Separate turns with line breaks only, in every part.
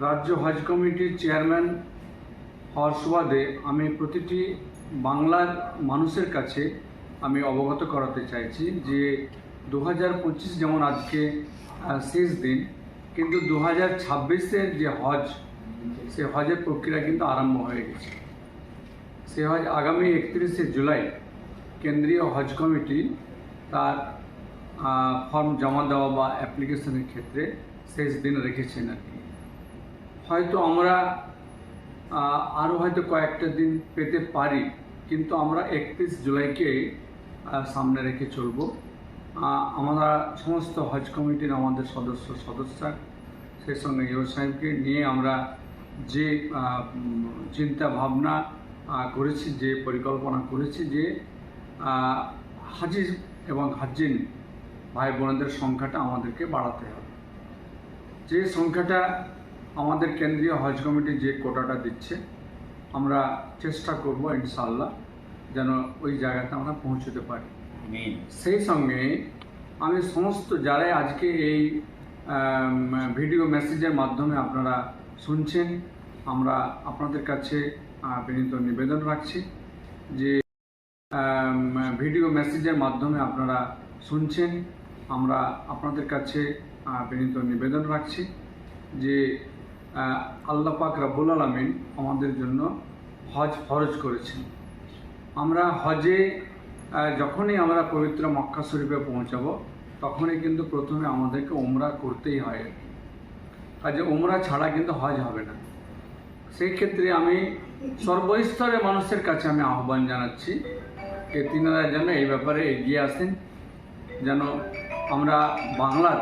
রাজ্য হজ কমিটির চেয়ারম্যান হওয়ার সুবাদে আমি প্রতিটি বাংলার মানুষের কাছে আমি অবগত করাতে চাইছি যে দু হাজার পঁচিশ যেমন আজকে শেষ দিন, কিন্তু দু হাজার ছাব্বিশের যে হজ, সে হজের প্রক্রিয়া কিন্তু আরম্ভ হয়ে গেছে। সে হজ আগামী একত্রিশে জুলাই কেন্দ্রীয় হজ কমিটি তার ফর্ম জমা দেওয়া বা অ্যাপ্লিকেশনের ক্ষেত্রে শেষ দিন রেখেছেন আর কি। হয়তো আমরা আরও হয়তো কয়েকটা দিন পেতে পারি, কিন্তু আমরা একত্রিশ জুলাইকে সামনে রেখে চলব। আমরা সমস্ত হজ কমিটির আমাদের সদস্য, সদস্যা, সেই সঙ্গে ইউ সাহেবকে নিয়ে আমরা যে চিন্তা ভাবনা করেছি, যে পরিকল্পনা করেছি যে হাজির এবং হাজিন ভাই বোনদের সংখ্যাটা আমাদেরকে বাড়াতে হবে। যে সংখ্যাটা আমাদের কেন্দ্রীয় হজ কমিটি যে কোটাটা দিচ্ছে আমরা চেষ্টা করব ইনশাল্লাহ যেন ওই জায়গাতে আমরা পৌঁছতে পারি। সেই সঙ্গে আমি সমস্ত যারাই আজকে এই ভিডিও মেসেজের মাধ্যমে আপনারা শুনছেন আমরা আপনাদের কাছে বিনীত নিবেদন রাখছি যে ভিডিও মেসেজের মাধ্যমে আপনারা শুনছেন আমরা আপনাদের কাছে বিনীত নিবেদন রাখছি যে আল্লাহ পাক রাব্বুল আলমিন আমাদের জন্য হজ ফরজ করেছেন। আমরা হজে যখনই আমরা পবিত্র মক্কা শরীফে পৌঁছাবো, তখনই কিন্তু প্রথমে আমাদেরকে ওমরা করতেই হয় কাজে ওমরা ছাড়া কিন্তু হজ হবে না। সেই ক্ষেত্রে আমি সর্বস্তরের মানুষের কাছে আমি আহ্বান জানাচ্ছি যে তিনারা যেন এই ব্যাপারে এগিয়ে আসেন, যেন আমরা বাংলার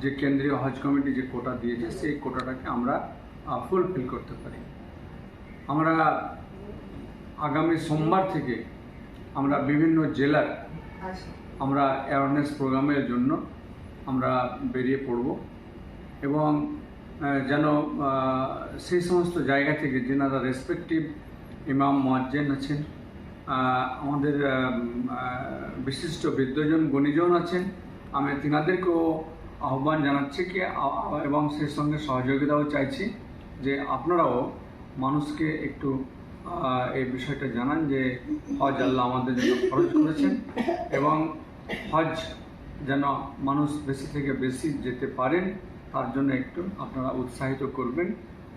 যে কেন্দ্রীয় হজ কমিটি যে কোটা দিয়েছে, সেই কোটাটাকে আমরা ফুলফিল করতে পারি। আমরা আগামী সোমবার থেকে আমরা বিভিন্ন জেলার আমরা অ্যাওয়ারনেস প্রোগ্রামের জন্য আমরা বেরিয়ে পড়ব এবং যেন সেই সমস্ত জায়গা থেকে যেনারা রেসপেক্টিভ ইমাম, মোয়াজ্জেন আছেন আমাদের বিশিষ্ট বিদ্যজন গণিজন আছেন, আমি তিনাদেরকেও আহ্বান জানাচ্ছি কি এবং সেই সঙ্গে সহযোগিতাও চাইছি যে আপনারাও মানুষকে একটু এই বিষয়টা জানান যে হজ আল্লাহ আমাদের জন্য খরচ করেছেন এবং হজ যেন মানুষ বেশি থেকে বেশি যেতে পারেন, তার জন্য একটু আপনারা উৎসাহিত করবেন।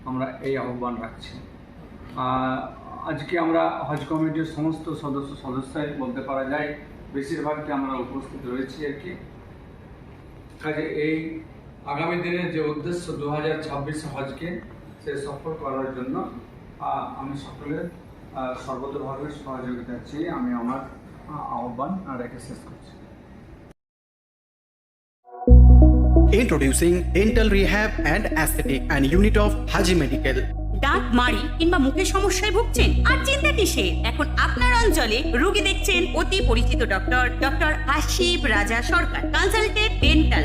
আমরা এই আহ্বান রাখছি। আজকে আমরা হজ কমিটির সমস্ত সদস্য সদস্যাই বলতে পারা যায় বেশিরভাগকে আমরা উপস্থিত রয়েছি আর কি। কাজে এই আগামী দিনের যে উদ্দেশ্য দু হাজার ছাব্বিশে হজকে সে সফল করার জন্য আমি সকলের সর্বতভাবে সহযোগিতা চেয়ে আমি আমার আহ্বান রেখে শেষ করছি
Introducing Dental Rehab and Aesthetic and Unit of Haji Medical.
দাঁত মাড়ি কিংবা মুখের সমস্যায় ভুগছেন আর চিন্তা কিসের এখন আপনার অঞ্চলে রোগী দেখছেন অতি পরিচিত doctor doctor Ashib Raja Sarkar consultant dental